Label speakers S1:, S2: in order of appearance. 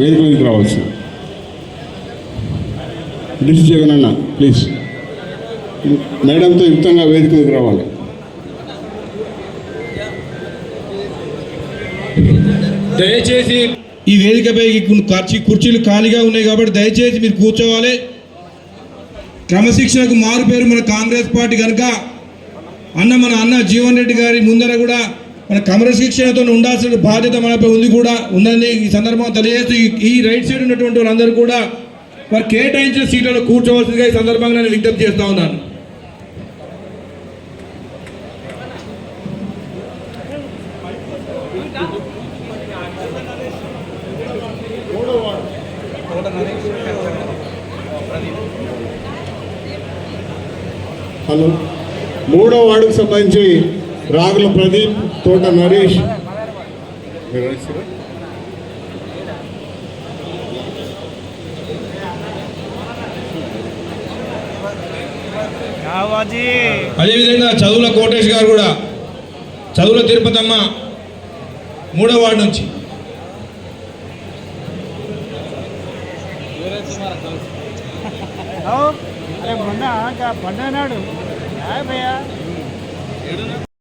S1: వేదిక మీదకి రావచ్చు. డిస్ జగన్ అన్న? ప్లీజ్ మేడంతో యుక్తంగా వేదిక మీదకి రావాలి.
S2: దయచేసి ఈ వేదికపై ఖర్చు కుర్చీలు ఖాళీగా ఉన్నాయి కాబట్టి దయచేసి మీరు కూర్చోవాలి. క్రమశిక్షణకు మారు పేరు మన కాంగ్రెస్ పార్టీ కనుక అన్న మన అన్న జీవన్ రెడ్డి గారి ముందర కూడా మన క్రమశిక్షణతో ఉండాల్సిన బాధ్యత మనపై ఉంది కూడా ఉందని ఈ సందర్భంగా తెలియజేస్తూ ఈ- రైట్ సైడ్ ఉన్నటువంటి వాళ్ళందరూ కూడా వారు కేటాయించిన సీట్లలో కూర్చోవలసిందిగా ఈ సందర్భంగా నేను విజ్ఞప్తి చేస్తా ఉన్నాను.
S1: హలో. మూడో వార్డుకు సంబంధించి రాగుల ప్రదీప్ తోట నరేష్. మీరు?
S2: అదేవిధంగా చదువుల కోటేష్ గారు కూడా చదువుల తిరుపతమ్మ మూడో వార్డు నుంచి.
S3: అరే మొన్న నాడు భయ్యా